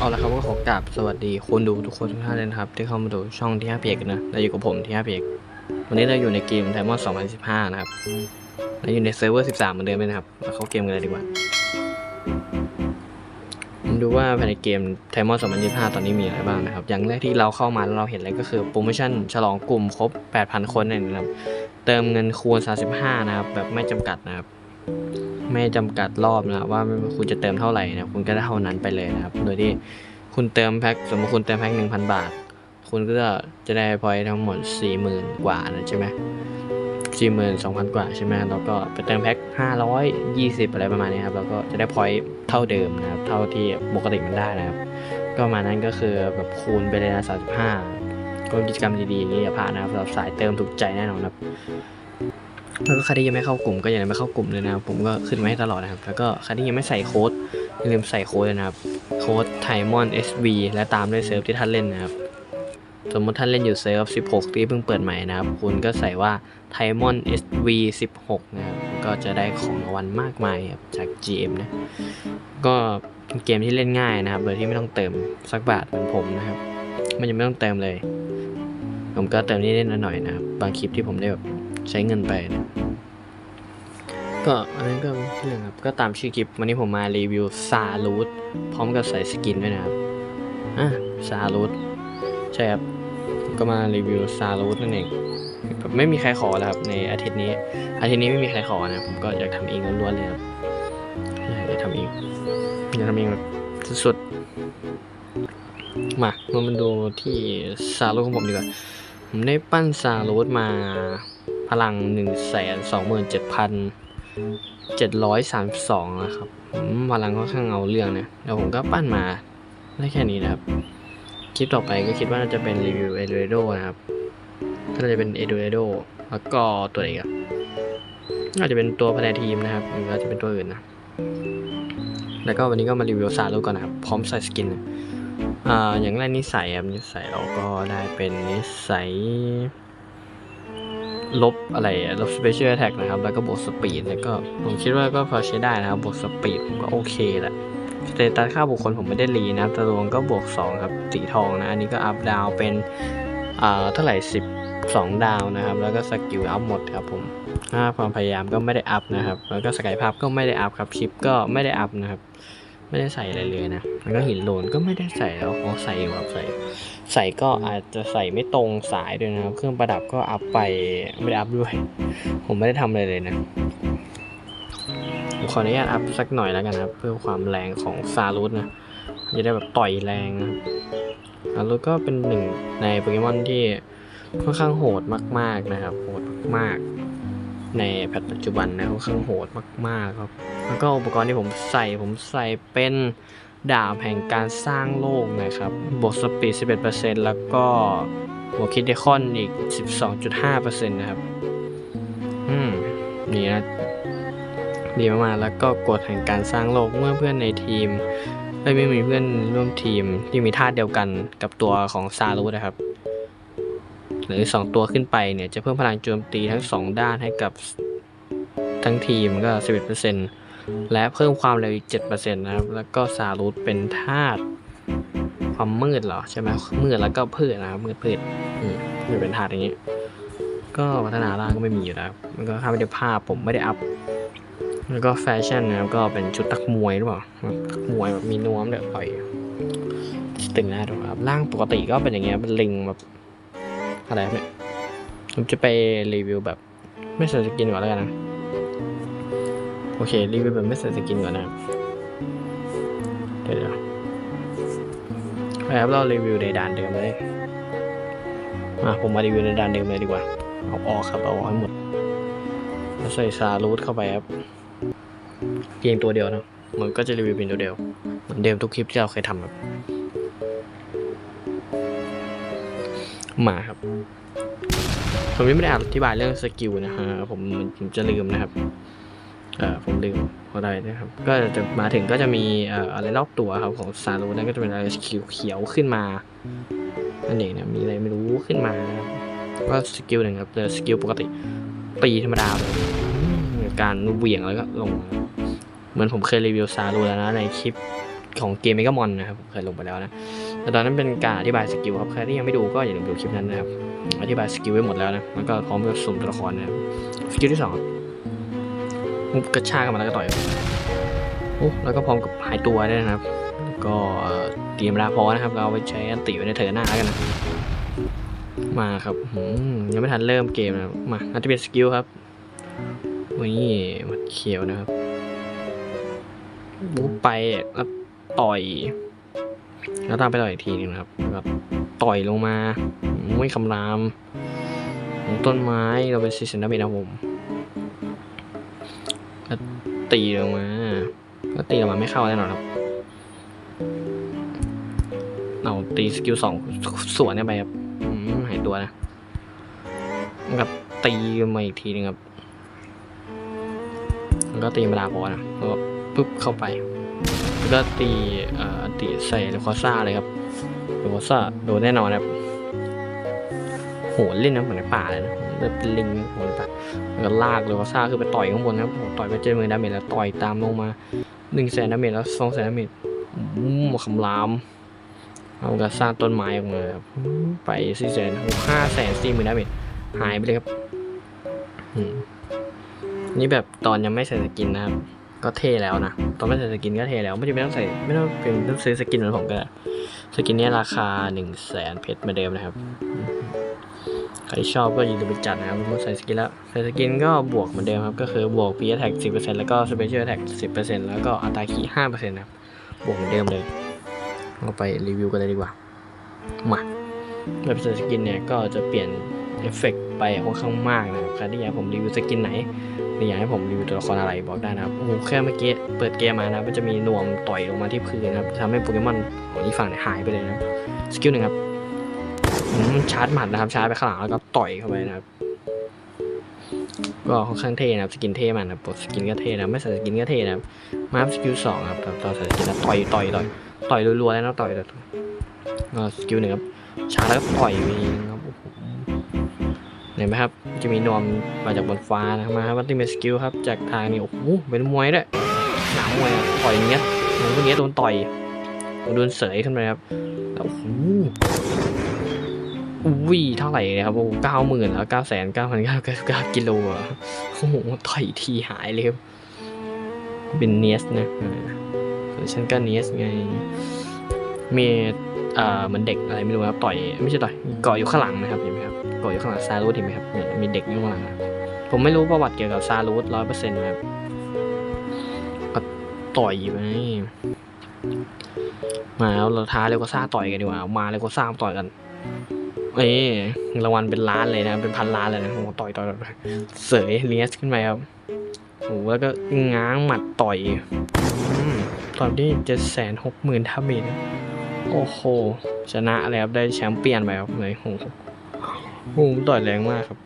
เอาละครับก็ขอกราบสวัสดีคนดูทุกคนทุกท่านเลยนะครับ ที่เข้ามาดูช่องที่5เพจกันะเราอยู่กับผมที่5เพจวันนี้เราอยู่ในเกมไทมอน2015นะครับเราอยู่ในเซิร์ฟเวอร์13เหมือนเดิมเลยนะครับเราเข้าเกมกันเลยดีกว่าดูว่าภายในเกมไทมอน2025ตอนนี้มีอะไรบ้างนะครับ อย่างแรกที่เราเข้ามาแล้วเราเห็นเลยก็คือโปรโมชั่นฉลองกลุ่มครบ8,000คนเนี่ยนะครับ เติมเงินคูณ35นะครับแบบไม่จำกัดนะครับ ไม่จำกัดรอบนะครับว่าคุณจะเติมเท่าไหร่นะคุณก็ได้เท่านั้นไปเลยนะครับ โดยที่คุณเติมแพ็คสมมติคุณเติมแพ็คหนึ่งพันบาท คุณก็จะได้พอยทั้งหมดสี่หมื่นกว่านะใช่ไหมสี่หมื่นสองพันกว่าใช่ไหมแล้วก็ไปเติมแพ็คห้าร้อยยี่สิบอะไรประมาณนี้ครับแล้วก็จะได้พอยเท่าเดิมนะครับ เท่าที่ปกติมันได้นะครับ ก็มานั้นก็คือแบบคูณไปเลยนะสามสิบห้าก็กิจกรรมดีๆอย่างนี้อย่าพลาดนะครับสำหรับสายเติมถูกใจแน่นอนครับ แล้วก็ใครที่ยังไม่เข้ากลุ่มก็อย่าลืมไปเข้ากลุ่มเลยนะครับผมก็ขึ้นไว้ให้ตลอดนะครับแล้วก็ใครที่ยังไม่ใส่โค้ดอย่าลืมใส่โค้ดนะครับโค้ดไทมอน SV และตามด้วยเซิร์ฟที่ท่านเล่นนะครับสมมติท่านเล่นอยู่เซิร์ฟ 16 ที่เพิ่งเปิดใหม่นะครับ คุณก็ใส่ว่าไทมอน SV 16 นะครับ ก็จะได้ของรางวัลมากมายจาก GM นะ ก็เป็นเกมที่เล่นง่ายนะครับ โดยที่ไม่ต้องเติมสักบาทเหมือนผมนะครับ มันยังไม่ต้องเติมเลย ผมก็เติมนิดๆหน่อยนะครับ บางคลิปที่ผมได้แบบ ใช้เงินไปนะก็อันนั้นก็เรื่องครับ ก็ตามชื่อคลิป วันนี้ผมมารีวิวซาลูดพร้อมกับใส่สกินด้วยนะครับ อะซาลูดใช่ครับก็มารีวิวซาลูดนั่นเองแบบไม่มีใครขอแล้วครับในอาทิตย์นี้ อาทิตย์นี้ไม่มีใครขอนะผมก็อยากทำเองล้วนๆเลยครับอยากทำเองอยากทำเองแบบสุดๆมาเรามาดูที่ซาลูดของผมดีกว่าผมได้ปั้นซาลูดมา พลัง1นึ่งแสนสองหมื่นเจ็ดพันเจ็ดร้อยสามสองนะครับพลังค่อนข้างเอาเรื่องนะแล้วผมก็ปั้นมาได้แค่นี้นะครับ คลิปต่อไปก็คิดว่าน่าจะเป็นรีวิวเอ d ูเอโดนะครับก็น่าจะเป็นเอ d ูเอโดแล้วก็ตัวอีกอะน่าจจะเป็นตัวภายในทีมนะครับหรือว่าจจะเป็นตัวอื่นนะ แล้วก็วันนี้ก็มารีวิวซาลูกก่อนนะครับ พร้อมใส่สกินอ่าอย่างแรกนิสัยครับนิสัยเราก็ได้เป็นนิสัย ลบอะไรลบ special attack นะครับ แล้วก็บวกสปีดแล้วก็ผมคิดว่าก็พอใช้ได้นะครับบวกสปีดผมก็โอเคแหละสเตตัสค่าบุคคลผมไม่ได้รีนะครับต่รวมก็บวก 2 ครับ สีทองนะ อันนี้ก็อัพดาวเป็นอ่าเท่าไหร่ 12 ดาวนะครับ แล้วก็สกิลอัพหมดครับผมค่าความพยายามก็ไม่ได้อัพนะครับ แล้วก็สกายภาพก็ไม่ได้อัพครับชิปก็ไม่ได้อัพนะครับ ไม่ได้ใส่อะไรเลยนะแล้วก็หินโลนก็ไม่ได้ใส่แล้วอ๋อใส่อยู่ครับใส่ใส่ก็อาจจะใส่ไม่ตรงสายด้วยนะครับ เครื่องประดับก็อัพไปไม่ได้อัพด้วย ผมไม่ได้ทำอะไรเลยนะผมขออนุญาตอัพสักหน่อยแล้วกันนะครับ เพื่อความแรงของซารุสนะจะได้แบบต่อยแรงนะครับซารุสก็เป็นหนึ่งในโปเกมอนที่ค่อนข้างโหดมาก ๆนะครับ โหดมากๆในแพทปัจจุบันนะค่อนข้างโหดมากๆครับ แล้วก็อุปกรณ์ที่ผมใส่ผมใส่เป็นดาบแห่งการสร้างโลกนะครับบวกสปีด 11%แล้วก็บวกคิดเดคอนอีก 12.5%นะครับ อืม นี่นะ ดีมากๆ แล้วก็กฎแห่งการสร้างโลกเมื่อเพื่อนในทีมไม่ไม่มีเพื่อนร่วมทีมที่มีธาตุเดียวกันกับตัวของซารุนะครับ หรือ 2 ตัวขึ้นไปเนี่ย จะเพิ่มพลังโจมตีทั้ง 2 ด้านให้กับทั้งทีมก็ 11% และเพิ่มความเร็วอีก 7%นะครับ แล้วก็ซารุสเป็นธาตุความมืดเหรอ ใช่ไหมมืดแล้วก็พืชนะครับมืดพืชอืมมืดเป็นธาตุอย่างนี้ ก็พัฒนาร่างก็ไม่มีอยู่แล้วมันก็ค่าไม่ได้ภาพผมไม่ได้อัพแล้วก็แฟชั่นนะครับก็เป็นชุดตักมวยหรือเปล่าตักมวยแบบมีนวมเดี๋ยต่อยตึงหน้าดูครับร่างปกติก็เป็นอย่างเงี้ยเป็นลิงแบบอะไรเนี่ยผมจะไปรีวิวแบบไม่ใส่สกินก่อนแล้วกันนะ โอเค รีวิวแบบไม่ใส่สกินก่อนนะเดี๋ยวเดี๋ยวไปครับเรารีวิวในด่านเดิมเลยมาผมมารีวิวในด่านเดิมเลยดีกว่า เอาออกครับเอาออกให้หมดแล้วใส่ซารูทเข้าไปครับเพียงตัวเดียวนะมันก็จะรีวิวเป็นตัวเดียวเหมือนเดิมทุกคลิปที่เราเคยทำครับมาครับ ผมยังไม่ได้อธิบายเรื่องสกิลนะฮะผมผมจะลืมนะครับ ผมลืมพอได้นะครับ ก็จะมาถึงก็จะมีอะไรรอบตัวครับของซารูนั่นก็จะเป็นอะไรเขียวเขียวๆขึ้นมาอันเองนะมีอะไรไม่รู้ขึ้นมานะครับก็สกิลหนึ่งครับแต่สกิลปกติตีธรรมดาเลยการเหวี่ยงแล้วก็ลง เหมือนผมเคยรีวิวซารูแล้วนะในคลิปของเกมเมกามอนนะครับผมเคยลงไปแล้วนะแต่ตอนนั้นเป็นการอธิบายสกิลครับใครที่ยังไม่ดูก็อย่าลืมดูคลิปนั้นนะครับอธิบายสกิลไว้หมดแล้วนะแล้วก็พร้อมกับสุ่มตัวละครนะครับสกิลที่สอง กระชากกันมาแล้วก็ต่อยโอ้แล้วก็พร้อมกับหายตัวด้วยนะครับ ก็เตรียมลาพอนะครับ เราไปใช้อันติไว้ในเธอหน้ากันนะ มาครับหืมยังไม่ทันเริ่มเกมนะมาอันติเบสสกิลครับนี่มัดเขียวนะครับบู๊ไปแล้วต่อย แล้วตามไปต่อยอีกทีหนึงนะครับแล้วก็ต่อยลงมาไม่คำราม ต้นไม้เราเป็นซิสเซนดาเมจนะผม ตีลงมาก็ตีลงมาไม่เข้าแน่นอนครับเอาตีสกิลสองสวนเนี่ยไปครับหายตัวนะแล้วก็ตีมาอีกทีหนึงครับแล้วก็ตีมาดาพอนะแล้วก็ปุ๊บเข้าไป แล้วก็ตีเอ่ออันติใส่เลคอซ่าเลยครับเลคอซ่าโดนแน่นอนครับโหเล่นน้ำเหมือนในป่าเลยนะ แบบเป็นลิงโหในป่าแล้วก็ลากเลคอซ่าคือไปต่อยข้างบนครับผมต่อยไปเจอมือดาเมจแล้วต่อยตามลงมาหนึ่งแสนดาเมจแล้วสองแสนดาเมจอืมคำราม เอาก็สร้าต้นไม้ออกมาครับไปสี่แสนห้าแสนสี่หมื่นดาเมจหายไปเลยครับนี่แบบตอนยังไม่ใส่สกินนะครับ ก็เท่แล้วนะ ตอนไม่ใส่สกินก็เท่แล้ว ไม่จำเป็นต้องใส่ไม่ต้องเป็นต้องซื้อสกินเหมือนผมก็ได้สกินนี้ราคา1นึ่งแสนเพชรเหมือนเดิมนะครับ ใครชอบก็อย่าลืมไปจัดนะครับเมื่อใส่สกินแล้วใส่สกินก็บวกเหมือนเดิมครับ ก็คือบวก p attack 10%แล้วก็ special attack 10%แล้วก็อัตราคี5%นะครับ บวกเหมือนเดิมเลยเราไปรีวิวกันเลยดีกว่า มาแบบใส่สกินเนี่ยก็จะเปลี่ยนเอฟเฟกต์ไปค่อนข้างมากนะครับใครที่อยากผมรีวิวสกินไหนหรืออยากให้ผมรีวิวตัวละครอะไรบอกได้นะครับโอ้โหแค่เมื่อกี้เปิดเกมมานะมันจะมีนวมต่อยลงมาที่พื้นนะครับทำให้โปเกมอนของอีกฝั่งเนี่ยหายไปเลยนะสกิลหนึ่งครับ ชาร์จหมัดนะครับ ชาร์จไปข้างหลังแล้วก็ต่อยเข้าไปนะครับ ก็ค่อนข้างเท่นะครับ สกินเท่มากนะครับสกินก็เท่นะ ไม่ใส่สกินก็เท่นะครับ มาสกิลสองครับตอนใส่สกินแล้วต่อยต่อยต่อยต่อยรัวๆแล้วนะต่อยต่อยต่ก็สกิลหนึ่งครับ ชาร์จแล้วก็ต่อยไปเองครับเห็นไหมครับ จะมีนวมมาจากบนฟ้านะมาครับวัตติเมสกิลครับ จากทางนี้โอ้โหเป็นมวยด้วยหนามมวยอะต่อยเงี้ยมันพวกนี้ยโดนต่อยโดนเสยขึ้นไปครับแล้วโอ้โห อุ้ยเท่าไหร่เลยครับโอ้เก้าหมื่นแล้วเก้าแสนเก้าพันเก้าเก้าเก้ากิโลอะโอ้โหต่อยทีหายเลยครับเป็นเนสนะส่วนฉันก็เนสไงมีเอ่อเหมือนเด็กอะไรไม่รู้ครับต่อยไม่ใช่ต่อยเกาะอยู่ข้างหลังนะครับเห็นไหมครับเกดอยู่ข้างหลังซารูทเห็นไหมครับเนี่ยมีเด็กอยู่ข้างหลังผมไม่รู้ประวัติเกี่ยวกับซารูทร้อยเปอร์เซ็นต์นะครับก็ต่อยไหมมาแล้วเราท้าเร็วก็ซ่าต่อยกันดีกว่ามาเร็วก็ซ่าต่อยกัน เอ้รางวัลเป็นล้านเลยนะ เป็นพันล้านเลยนะโอ้ต่อยต่อยต่อยเสยเลียสขึ้นไปครับโอ้แล้วก็ง้างหมัดต่อยอตอยได้เจ็ดแสนหกหมื่นท่ามตรโอ้โห ชนะแล้วได้แชมป์เปี้ยนไปครับเลยโอ้โหต่อยแรงมากครับ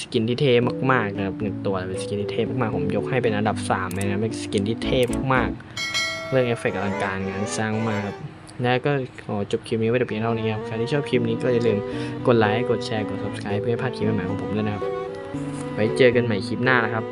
สกินที่เท่มากๆนะครับหนึ่งตัวเป็นสกินที่เท่มากๆผมยกให้เป็นอันดับสามเลยนะเป็นสกินที่เท่มากๆเรื่องเอฟเฟกต์อลังการงานสร้างมากครับ นะก็ขอจบคลิปนี้ไว้แต่เพียงเท่านี้ครับ ใครที่ชอบคลิปนี้ก็อย่าลืมกดไลค์ กดแชร์ กด subscribe เพื่อไม่พลาดคลิปใหม่ๆของผมด้วยนะครับ ไว้เจอกันใหม่คลิปหน้านะครับ